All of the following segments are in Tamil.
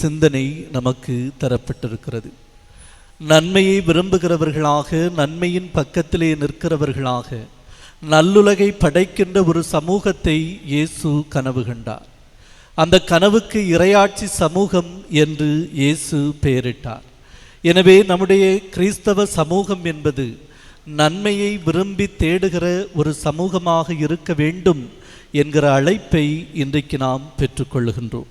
சிந்தனை நமக்கு தரப்பட்டிருக்கிறது. நன்மையை விரும்புகிறவர்களாக நன்மையின் பக்கத்திலே நிற்கிறவர்களாக நல்லுலகை படைக்கின்ற ஒரு சமூகத்தை இயேசு கனவு கண்டார். அந்த கனவுக்கு இரையாட்சி சமூகம் என்று இயேசு பெயரிட்டார். எனவே நம்முடைய கிறிஸ்தவ சமூகம் என்பது நன்மையை விரும்பி தேடுகிற ஒரு சமூகமாக இருக்க வேண்டும் என்கிற அழைப்பை இன்றைக்கு நாம் பெற்றுக்கொள்ளுகின்றோம்.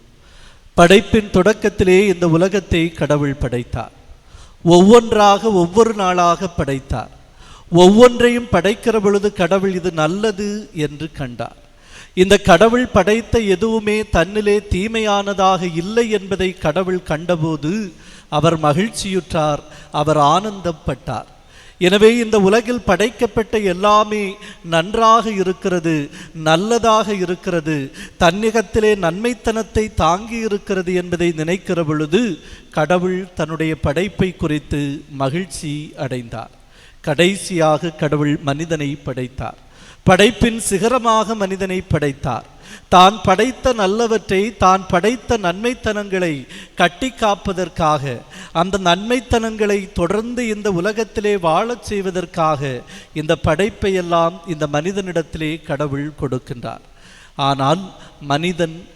படைப்பின் தொடக்கத்திலே இந்த உலகத்தை கடவுள் படைத்தார். ஒவ்வொன்றாக ஒவ்வொரு நாளாக படைத்தார். ஒவ்வொன்றையும் படைக்கிற பொழுது கடவுள் இது நல்லது என்று கண்டார். இந்த கடவுள் படைத்த எதுவுமே தன்னிலே தீமையானதாக இல்லை என்பதை கடவுள் கண்டபோது அவர் மகிழ்ச்சியுற்றார் அவர் ஆனந்தப்பட்டார். எனவே இந்த உலகில் படைக்கப்பட்ட எல்லாமே நன்றாக இருக்கிறது நல்லதாக இருக்கிறது தன்னிகத்திலே நன்மைத்தனத்தை தாங்கி இருக்கிறது என்பதை நினைக்கிற பொழுது கடவுள் தன்னுடைய படைப்பை குறித்து மகிழ்ச்சி அடைந்தார். கடைசியாக கடவுள் மனிதனை படைத்தார். படைப்பின் சிகரமாக மனிதனை படைத்தார். தான் படைத்த நல்லவற்றை தான் படைத்த நன்மைத்தனங்களை கட்டி காப்பதற்காக அந்த நன்மைத்தனங்களை தொடர்ந்து இந்த உலகத்திலே வாழச் செய்வதற்காக இந்த படைப்பை எல்லாம் இந்த மனிதனிடத்திலே கடவுள் கொடுக்கின்றார். ஆனால் மனிதன்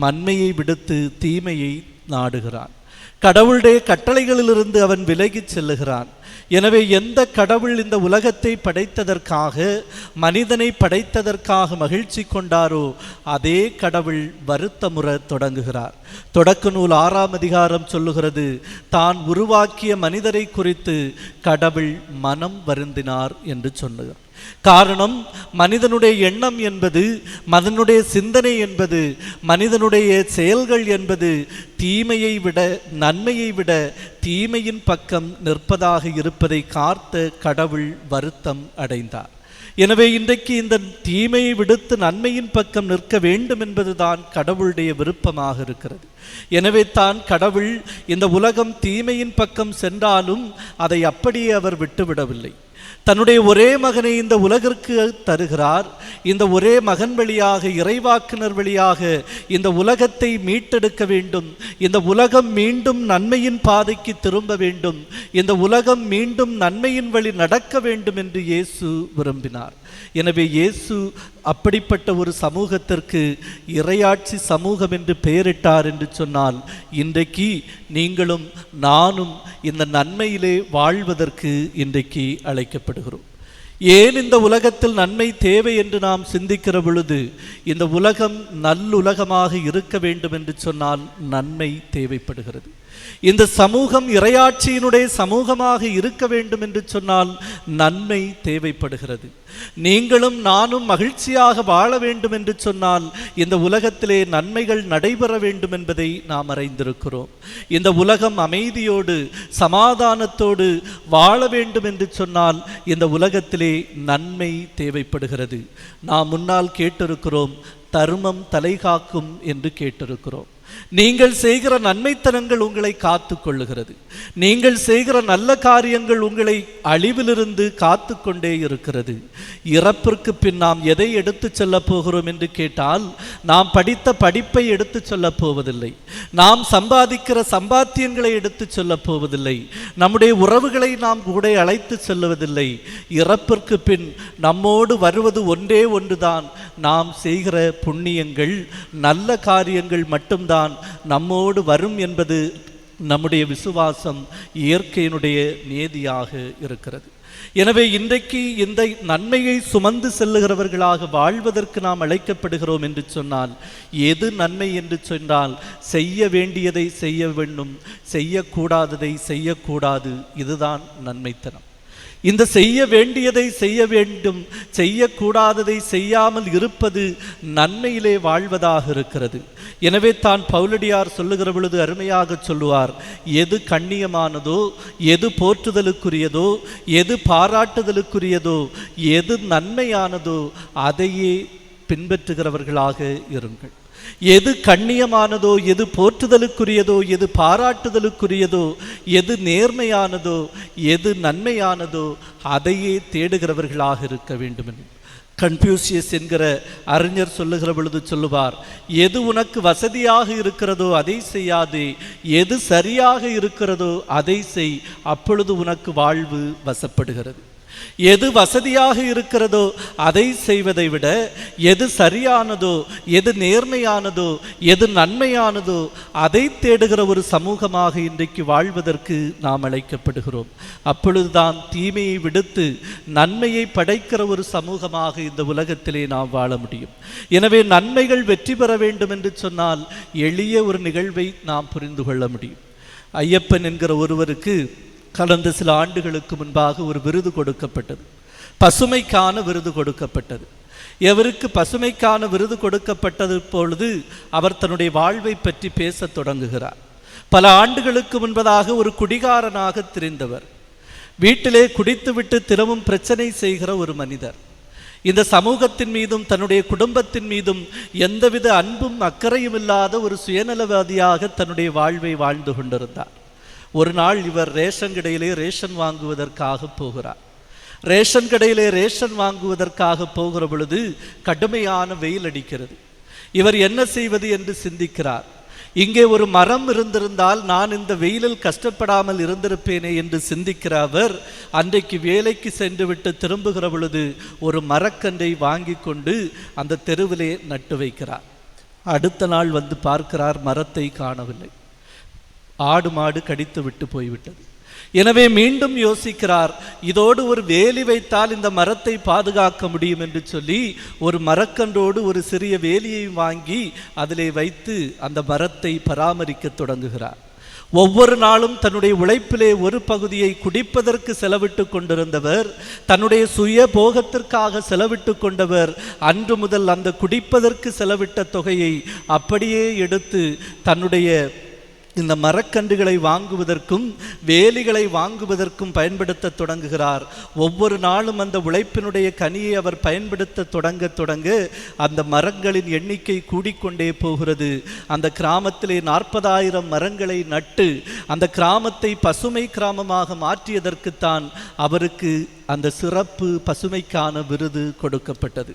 மண்மையை விடுத்து தீமையை நாடுகிறான். கடவுளுடைய கட்டளைகளிலிருந்து அவன் விலகிச் செல்லுகிறான். எனவே எந்த கடவுள் இந்த உலகத்தை படைத்ததற்காக மனிதனை படைத்ததற்காக மகிழ்ச்சி கொண்டாரோ அதே கடவுள் வருத்தமுற தொடங்குகிறார். தொடக்க நூல் ஆறாம் அதிகாரம் சொல்லுகிறது தான் உருவாக்கிய மனிதரை குறித்து கடவுள் மனம் வருந்தினார் என்று சொன்னார் காரணம் மனிதனுடைய எண்ணம் என்பது மனிதனுடைய சிந்தனை என்பது மனிதனுடைய செயல்கள் என்பது தீமையை விட நன்மையை விட தீமையின் பக்கம் நிற்பதாக இருப்பதை காத்த கடவுள் வருத்தம் அடைந்தார். எனவே இன்றைக்கு இந்த தீமையை விடுத்து நன்மையின் பக்கம் நிற்க வேண்டும் என்பதுதான் கடவுளுடைய விருப்பமாக இருக்கிறது. எனவே தான் கடவுள் இந்த உலகம் தீமையின் பக்கம் சென்றாலும் அதை அப்படியே அவர் விட்டுவிடவில்லை. தன்னுடைய ஒரே மகனை இந்த உலகிற்கு தருகிறார். இந்த ஒரே மகன் வழியாக இறைவாக்குனர் வழியாக இந்த உலகத்தை மீட்டெடுக்க வேண்டும். இந்த உலகம் மீண்டும் நன்மையின் பாதைக்கு திரும்ப வேண்டும். இந்த உலகம் மீண்டும் நன்மையின் வழி நடக்க வேண்டும் என்று இயேசு விரும்பினார். எனவே இயேசு அப்படிப்பட்ட ஒரு சமூகத்திற்கு இறையாட்சி சமூகம் என்று பெயரிட்டார் என்று சொன்னால் இன்றைக்கு நீங்களும் நானும் இந்த நன்மையிலே வாழ்வதற்கு இன்றைக்கு அழைக்கப்படுகிறோம். ஏன் இந்த உலகத்தில் நன்மை தேவை என்று நாம் சிந்திக்கிற பொழுது இந்த உலகம் நல்லுலகமாக இருக்க வேண்டும் என்று சொன்னால் நன்மை தேவைப்படுகிறது. இந்த சமூகம் இரையாட்சியினுடைய சமூகமாக இருக்க வேண்டும் என்று சொன்னால் நன்மை தேவைப்படுகிறது. நீங்களும் நானும் மகிழ்ச்சியாக வாழ வேண்டும் என்று சொன்னால் இந்த உலகத்திலே நன்மைகள் நடைபெற வேண்டும் என்பதை நாம் அறிந்திருக்கிறோம். இந்த உலகம் அமைதியோடு சமாதானத்தோடு வாழ வேண்டும் என்று சொன்னால் இந்த உலகத்திலே நன்மை தேவைப்படுகிறது. நாம் முன்னால் கேட்டிருக்கிறோம் தர்மம் தலைகாக்கும் என்று கேட்டிருக்கிறோம். நீங்கள் செய்கிற நன்மைத்தனங்கள் உங்களை காத்து கொள்ளுகிறது நீங்கள் செய்கிற நல்ல காரியங்கள் உங்களை அழிவிலிருந்து காத்து கொண்டே இருக்கிறது. இறப்பிற்கு பின் நாம் எதை எடுத்து செல்ல போகிறோம் என்று கேட்டால் நாம் படித்த படிப்பை எடுத்து சொல்ல போவதில்லை. நாம் சம்பாதிக்கிற சம்பாத்தியங்களை எடுத்து சொல்ல போவதில்லை. நம்முடைய உறவுகளை நாம் கூட அழைத்து செல்லுவதில்லை. இறப்பிற்கு பின் நம்மோடு வருவது ஒன்றே ஒன்றுதான். நாம் செய்கிற புண்ணியங்கள் நல்ல காரியங்கள் மட்டும்தான். நம்மோடு வரும் என்பது நம்முடைய விசுவாசம் இயற்கையினுடைய நியதியாக இருக்கிறது. எனவே இன்றைக்கு இந்த நன்மையை சுமந்து செல்லுகிறவர்களாக வாழ்வதற்கு நாம் அழைக்கப்படுகிறோம் என்று சொன்னால் எது நன்மை என்று சொன்னால் செய்ய வேண்டியதை செய்ய வேண்டும் செய்யக்கூடாததை செய்யக்கூடாது இதுதான் நன்மைத்தனம். இந்த செய்ய வேண்டியதை செய்ய வேண்டும் செய்யக்கூடாததை செய்யாமல் இருப்பது நன்மையிலே வாழ்வதாக இருக்கிறது. எனவே தான் பவுலடியார் சொல்லுகிற பொழுது அருமையாக சொல்லுவார் எது கண்ணியமானதோ எது போற்றுதலுக்குரியதோ எது பாராட்டுதலுக்குரியதோ எது நன்மையானதோ அதையே பின்பற்றுகிறவர்களாக இருங்கள். எது கண்ணியமானதோ எது போற்றுதலுக்குரியதோ எது பாராட்டுதலுக்குரியதோ எது நேர்மையானதோ எது நன்மையானதோ அதையே தேடுகிறவர்களாக இருக்க வேண்டும் கன்ஃபியூசியஸ் என்கிற அறிஞர் சொல்லுகிற பொழுது சொல்லுவார் எது உனக்கு வசதியாக இருக்கிறதோ அதை செய்யாதே. எது சரியாக இருக்கிறதோ அதை செய். அப்பொழுது உனக்கு வாழ்வு வசப்படுகிறது. எது வசதியாக இருக்கிறதோ அதை செய்வதை விட எது சரியானதோ எது நேர்மையானதோ எது நன்மையானதோ அதை தேடுகிற ஒரு சமூகமாக இன்றைக்கு வாழ்வதற்கு நாம் அழைக்கப்படுகிறோம். அப்பொழுதுதான் தீமையை விடுத்து நன்மையை படைக்கிற ஒரு சமூகமாக இந்த உலகத்திலே நாம் வாழ முடியும். எனவே நன்மைகள் வெற்றி பெற வேண்டும் என்று சொன்னால் எளிய ஒரு நிகழ்வை நாம் புரிந்து கொள்ள முடியும். ஐயப்பன் என்கிற ஒருவருக்கு கடந்த சில ஆண்டுகளுக்கு முன்பாக ஒரு விருது கொடுக்கப்பட்டது. பசுமைக்கான விருது கொடுக்கப்பட்டது. எவருக்கு பசுமைக்கான விருது கொடுக்கப்பட்டது பொழுது அவர் தன்னுடைய வாழ்வை பற்றி பேசத் தொடங்குகிறார். பல ஆண்டுகளுக்கு முன்பதாக ஒரு குடிகாரனாக திரிந்தவர். வீட்டிலே குடித்துவிட்டு தினமும் பிரச்சனை செய்கிற ஒரு மனிதர். இந்த சமூகத்தின் மீதும் தன்னுடைய குடும்பத்தின் மீதும் எந்தவித அன்பும் அக்கறையும் இல்லாத ஒரு சுயநலவாதியாக தன்னுடைய வாழ்வை வாழ்ந்து கொண்டிருந்தார். ஒரு நாள் இவர் ரேஷன் கடையிலே ரேஷன் வாங்குவதற்காக போகிறார். ரேஷன் கடையிலே ரேஷன் வாங்குவதற்காக போகிற பொழுது கடுமையான வெயில் அடிக்கிறது. இவர் என்ன செய்வது என்று சிந்திக்கிறார். இங்கே ஒரு மரம் இருந்திருந்தால் நான் இந்த வெயிலில் கஷ்டப்படாமல் இருந்திருப்பேனே என்று சிந்திக்கிற அவர் அன்றைக்கு வேலைக்கு சென்றுவிட்டு திரும்புகிற பொழுது ஒரு மரக்கன்றை வாங்கி கொண்டு அந்த தெருவிலே நட்டு வைக்கிறார். அடுத்த நாள் வந்து பார்க்கிறார் மரத்தை காணவில்லை. ஆடு மாடு கடித்து விட்டு போய்விட்டது. எனவே மீண்டும் யோசிக்கிறார் இதோடு ஒரு வேலி வைத்தால் இந்த மரத்தை பாதுகாக்க முடியும்? என்று சொல்லி ஒரு மரக்கன்றோடு ஒரு சிறிய வேலியை வாங்கி அதிலே வைத்து அந்த மரத்தை பராமரிக்க தொடங்குகிறார். ஒவ்வொரு நாளும் தன்னுடைய உழைப்பிலே ஒரு பகுதியை குடிப்பதற்கு செலவிட்டு கொண்டிருந்தவர் தன்னுடைய சுய போகத்திற்காக செலவிட்டு கொண்டவர் அன்று முதல் அந்த குடிப்பதற்கு செலவிட்ட தொகையை அப்படியே எடுத்து தன்னுடைய இந்த மரக்கன்றுகளை வாங்குவதற்கும் வேலிகளை வாங்குவதற்கும் பயன்படுத்த தொடங்குகிறார். ஒவ்வொரு நாளும் அந்த உழைப்பினுடைய கனியை அவர் பயன்படுத்த தொடங்க தொடங்க அந்த மரங்களின் எண்ணிக்கை கூடிக்கொண்டே போகிறது. அந்த கிராமத்திலே நாற்பதாயிரம் மரங்களை நட்டு அந்த கிராமத்தை பசுமை கிராமமாக மாற்றியதற்குத்தான் அவருக்கு அந்த சிறப்பு பசுமைக்கான விருது கொடுக்கப்பட்டது.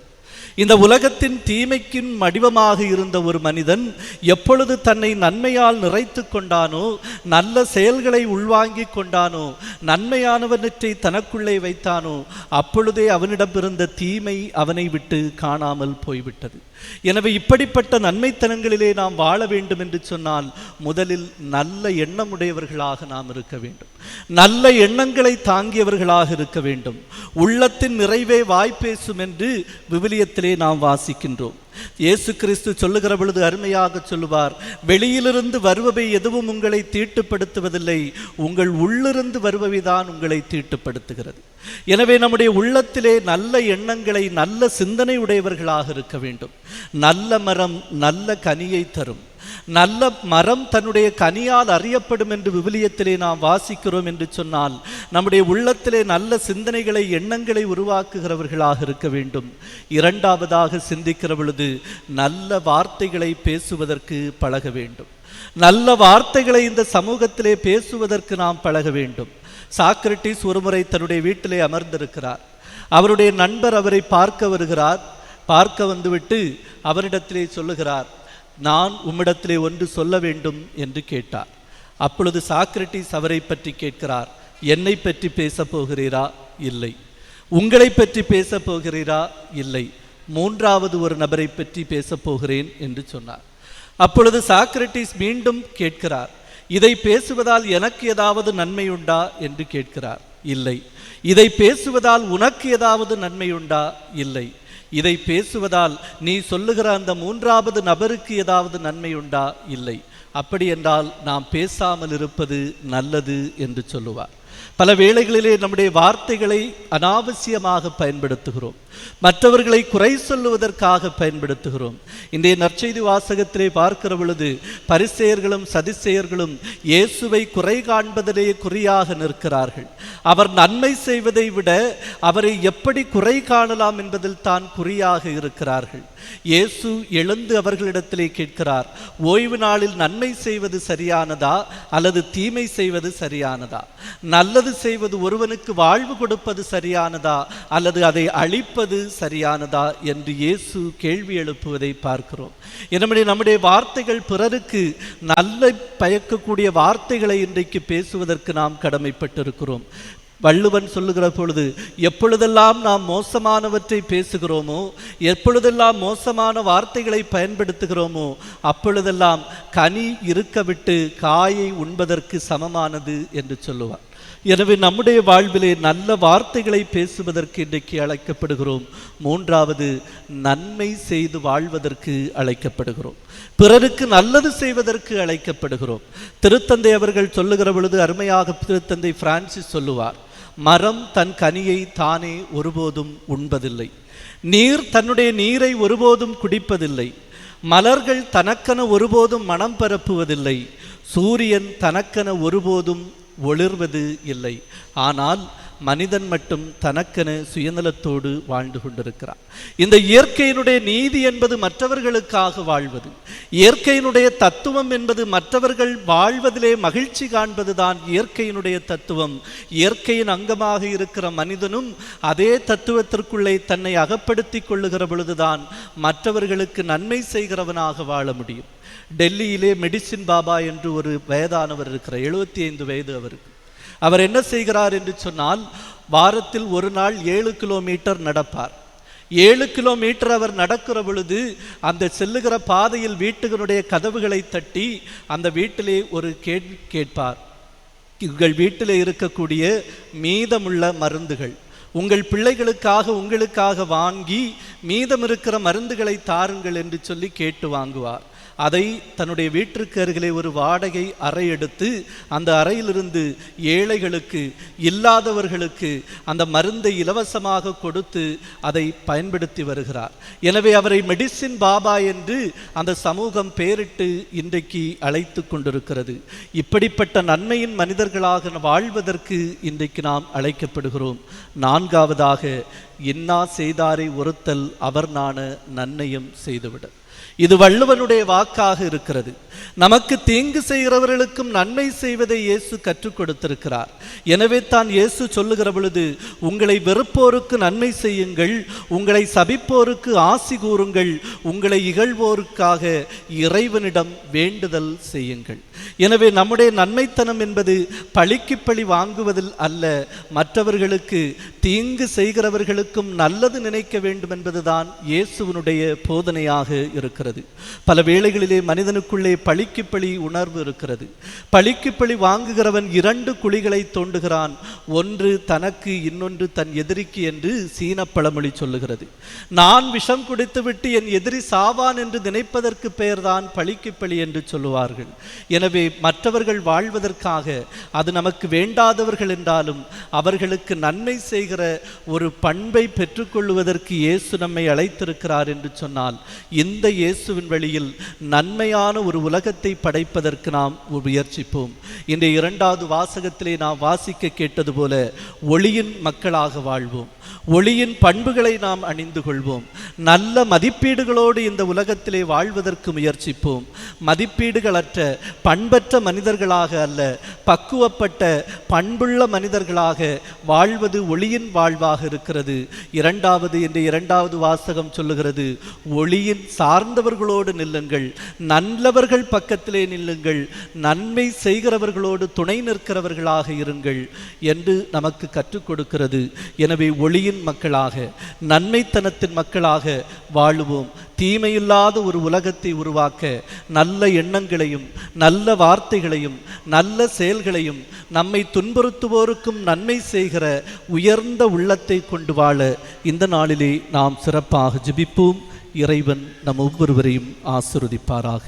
இந்த உலகத்தின் தீமைக்கின் மடிவமாக இருந்த ஒரு மனிதன் எப்பொழுது தன்னை நன்மையால் நிறைத்து கொண்டானோ நல்ல செயல்களை உள்வாங்கிக் கொண்டானோ நன்மையானவற்றை தனக்குள்ளே வைத்தானோ அப்பொழுதே அவனிடம் இருந்த தீமை அவனை விட்டு காணாமல் போய்விட்டது. எனவே இப்படிப்பட்ட நன்மைத்தனங்களிலே நாம் வாழ வேண்டும் என்று சொன்னால் முதலில் நல்ல எண்ணமுடையவர்களாக நாம் இருக்க வேண்டும். நல்ல எண்ணங்களை தாங்கியவர்களாக இருக்க வேண்டும். உள்ளத்தின் நிறைவே வாய்ப்பேசும் என்று விவிலியத்திலே நாம் வாசிக்கின்றோம். இயேசு கிறிஸ்து சொல்லுகிற பொழுது அருமையாக சொல்லுவார் வெளியிலிருந்து வருபவை எதுவும் உங்களை தீட்டுப்படுத்துவதில்லை. உங்கள் உள்ளிருந்து வருபவை தான் உங்களை தீட்டுப்படுத்துகிறது. எனவே நம்முடைய உள்ளத்திலே நல்ல எண்ணங்களை நல்ல சிந்தனை உடையவர்களாக இருக்க வேண்டும். நல்ல மரம் நல்ல கனியை தரும். நல்ல மரம் தன்னுடைய கனியால் அறியப்படும் என்று விவிலியத்திலே நாம் வாசிக்கிறோம் என்று சொன்னால் நம்முடைய உள்ளத்திலே நல்ல சிந்தனைகளை எண்ணங்களை உருவாக்குகிறவர்களாக இருக்க வேண்டும். இரண்டாவதாக சிந்திக்கிற பொழுது நல்ல வார்த்தைகளை பேசுவதற்கு பழக வேண்டும். நல்ல வார்த்தைகளை இந்த சமூகத்திலே பேசுவதற்கு நாம் பழக வேண்டும். சாக்ரட்டிஸ் ஒருமுறை தன்னுடைய வீட்டிலே அமர்ந்திருக்கிறார். அவருடைய நண்பர் அவரை பார்க்க வருகிறார். பார்க்க வந்துவிட்டு அவரிடத்திலே சொல்லுகிறார் நான் உம்மிடத்திலே ஒன்று சொல்ல வேண்டும் என்று கேட்டார். அப்பொழுது சாக்ரட்டிஸ் அவரை பற்றி கேட்கிறார் என்னை பற்றி பேசப் போகிறீரா? இல்லை. உங்களை பற்றி பேசப் போகிறீரா? இல்லை. மூன்றாவது ஒரு நபரை பற்றி பேசப் போகிறேன் என்று சொன்னார். அப்பொழுது சாக்ரட்டிஸ் மீண்டும் கேட்கிறார் இதை பேசுவதால் எனக்கு ஏதாவது நன்மை உண்டா என்று கேட்கிறார். இல்லை. இதை பேசுவதால் உனக்கு ஏதாவது நன்மை உண்டா இல்லை. இதை பேசுவதால் நீ சொல்லுகிற அந்த மூன்றாவது நபருக்கு ஏதாவது நன்மை உண்டா இல்லை. அப்படி என்றால் நாம் பேசாமல் இருப்பது நல்லது என்று சொல்லுவார். பல வேளைகளிலே நம்முடைய வார்த்தைகளை அனாவசியமாக பயன்படுத்துகிறோம். மற்றவர்களை குறை சொல்லுவதற்காக பயன்படுத்துகிறோம். இன்றைய நற்செய்தி வாசகத்திலே பார்க்கிற பொழுது பரிசெயர்களும் சதிசெயர்களும் இயேசுவை குறை காண்பதிலே குறியாக நிற்கிறார்கள். அவர் நன்மை செய்வதை விட அவரை எப்படி குறை காணலாம் என்பதில் தான் குறியாக இருக்கிறார்கள். இயேசு எழுந்து அவர்களிடத்திலே கேட்கிறார் ஓய்வு நாளில் நன்மை செய்வது சரியானதா அல்லது தீமை செய்வது சரியானதா? நல்லது நல்லது செய்வது ஒருவனுக்கு வாழ்வு கொடுப்பது சரியானதா? அல்லது அதை அழிப்பது சரியானதா? என்று இயேசு கேள்வி எழுப்புவதை பார்க்கிறோம். எனவே நம்முடைய வார்த்தைகள் பிறருக்கு நல்ல பயக்கக்கூடிய வார்த்தைகளை இன்றைக்கு பேசுவதற்கு நாம் கடமைப்பட்டிருக்கிறோம். வள்ளுவன் சொல்லுகிற பொழுது எப்பொழுதெல்லாம் நாம் மோசமானவற்றை பேசுகிறோமோ எப்பொழுதெல்லாம் மோசமான வார்த்தைகளை பயன்படுத்துகிறோமோ அப்பொழுதெல்லாம் கனி இருக்க விட்டு காயை உண்பதற்கு சமமானது என்று சொல்லுவார். எனவே நம்முடைய வாழ்விலே நல்ல வார்த்தைகளை பேசுவதற்கு இன்றைக்கு அழைக்கப்படுகிறோம். மூன்றாவது நன்மை செய்து வாழ்வதற்கு அழைக்கப்படுகிறோம். பிறருக்கு நல்லது செய்வதற்கு அழைக்கப்படுகிறோம். திருத்தந்தை அவர்கள் சொல்லுகிற பொழுது அருமையாக திருத்தந்தை பிரான்சிஸ் சொல்லுவார் மரம் தன் கனியை தானே ஒருபோதும் உண்பதில்லை. நீர் தன்னுடைய நீரை ஒருபோதும் குடிப்பதில்லை. மலர்கள் தனக்கென ஒருபோதும் மனம் பரப்புவதில்லை. சூரியன் தனக்கென ஒருபோதும் ஒளிர்வது இல்லை. ஆனால் மனிதன் மட்டும் தனக்கென சுயநலத்தோடு வாழ்ந்து கொண்டிருக்கிறான். இந்த இயற்கையினுடைய நீதி என்பது மற்றவர்களுக்காக வாழ்வது. இயற்கையினுடைய தத்துவம் என்பது மற்றவர்கள் வாழ்வதிலே மகிழ்ச்சி காண்பதுதான் இயற்கையினுடைய தத்துவம். இயற்கையின் அங்கமாக இருக்கிற மனிதனும் அதே தத்துவத்திற்குள்ளே தன்னை அகப்படுத்தி கொள்ளுகிற பொழுதுதான் மற்றவர்களுக்கு நன்மை செய்கிறவனாக வாழ முடியும். டெல்லியிலே மெடிசின் பாபா என்று ஒரு வயதானவர் இருக்கிறார். எழுபத்தி ஐந்து வயது அவருக்கு. அவர் என்ன செய்கிறார் என்று சொன்னால் வாரத்தில் ஒரு நாள் ஏழு கிலோமீட்டர் நடப்பார். ஏழு கிலோமீட்டர் அவர் நடக்கிற பொழுது அந்த செல்லுகிற பாதையில் வீட்டுகளுடைய கதவுகளை தட்டி அந்த வீட்டிலே ஒரு கேட் கேட்பார். உங்கள் வீட்டில் இருக்கக்கூடிய மீதமுள்ள மருந்துகள் உங்கள் பிள்ளைகளுக்காக உங்களுக்காக வாங்கி மீதம் இருக்கிற மருந்துகளை தாருங்கள் என்று சொல்லி கேட்டு வாங்குவார். அதை தன்னுடைய வீட்டிற்கு அருகிலே ஒரு வாடகை அறை எடுத்து அந்த அறையிலிருந்து ஏழைகளுக்கு இல்லாதவர்களுக்கு அந்த மருந்தை இலவசமாக கொடுத்து அதை பயன்படுத்தி வருகிறார். எனவே அவரை மெடிசின் பாபா என்று அந்த சமூகம் பெயரிட்டு இன்றைக்கு அழைத்து கொண்டிருக்கிறது. இப்படிப்பட்ட நன்மையின் மனிதர்களாக வாழ்வதற்கு இன்றைக்கு நாம் அழைக்கப்படுகிறோம். நான்காவதாக இன்னா செய்தாரை ஒருத்தல் அவர் நான நன்மையும் செய்துவிடும் இது வள்ளுவனுடைய வாக்காக இருக்கிறது. நமக்கு தீங்கு செய்கிறவர்களுக்கும் நன்மை செய்வதை இயேசு கற்றுக் கொடுத்திருக்கிறார். எனவே தான் இயேசு சொல்லுகிற பொழுது உங்களை வெறுப்போருக்கு நன்மை செய்யுங்கள் உங்களை சபிப்போருக்கு ஆசி கூறுங்கள் உங்களை இகழ்வோருக்காக இறைவனிடம் வேண்டுதல் செய்யுங்கள். எனவே நம்முடைய நன்மைத்தனம் என்பது பழிக்கு பழி வாங்குவதில் அல்ல மற்றவர்களுக்கு தீங்கு செய்கிறவர்களுக்கும் நல்லது நினைக்க வேண்டும் என்பதுதான் இயேசுவனுடைய போதனையாக இருக்கிறது. பல வேளைகளிலே மனிதனுக்குள்ளே பழிக்கு பழி உணர்வு இருக்கிறது. பழிக்கு பழி வாங்குகிறவன் இரண்டு குழிகளை தோண்டுகிறான். ஒன்று தனக்கு இன்னொன்று தன் எதிரிக்கு என்று சீன பழமொழி சொல்லுகிறது. நான் விஷம் குடித்துவிட்டு என் எதிரி சாவான் என்று நினைப்பதற்கு பெயர்தான் பழிக்கு பழி என்று சொல்லுவார்கள். எனவே மற்றவர்கள் வாழ்வதற்காக அது நமக்கு வேண்டாதவர்கள் என்றாலும் அவர்களுக்கு நன்மை செய்கிற ஒரு பண்பை பெற்றுக்கொள்வதற்கு இயேசு நம்மை அழைத்திருக்கிறார் என்று சொன்னால் இந்த இயேசுவின் வழியில் நன்மையான ஒரு உலகத்தை படைப்பதற்கு நாம் முயற்சிப்போம். இந்த இரண்டாவது வாசகத்திலே நாம் வாசிக்க கேட்டது போல ஒளியின் மக்களாக வாழ்வோம். ஒளியின் பண்புகளை நாம் அணிந்து கொள்வோம். நல்ல மதிப்பீடுகளோடு இந்த உலகத்திலே வாழ்வதற்கு முயற்சிப்போம். மதிப்பீடுகளற்ற பண்பற்ற மனிதர்களாக அல்ல பக்குவப்பட்ட பண்புள்ள மனிதர்களாக வாழ்வது ஒளியின் வாழ்வாக இருக்கிறது. இரண்டாவது என்று இரண்டாவது வாசகம் சொல்லுகிறது ஒளியின் சார்ந்தவர்களோடு நில்லுங்கள். நல்லவர்கள் பக்கத்திலே நில்லுங்கள். நன்மை செய்கிறவர்களோடு துணை நிற்கிறவர்களாக இருங்கள் என்று நமக்கு கற்றுக் கொடுக்கிறது. எனவே ஒளியின் மக்களாக நன்மைத்தனத்தின் மக்களாக வாழுவோம். தீமையில்லாத ஒரு உலகத்தை உருவாக்க நல்ல எண்ணங்களையும் நல்ல வார்த்தைகளையும் நல்ல செயல்களையும் நம்மை துன்புறுத்துவோருக்கும் நன்மை செய்கிற உயர்ந்த உள்ளத்தை கொண்டு வாழ இந்த நாளிலே நாம் சிறப்பாக ஜிபிப்போம். இறைவன் நம் ஒவ்வொருவரையும் ஆசிர்வதிப்பாராக.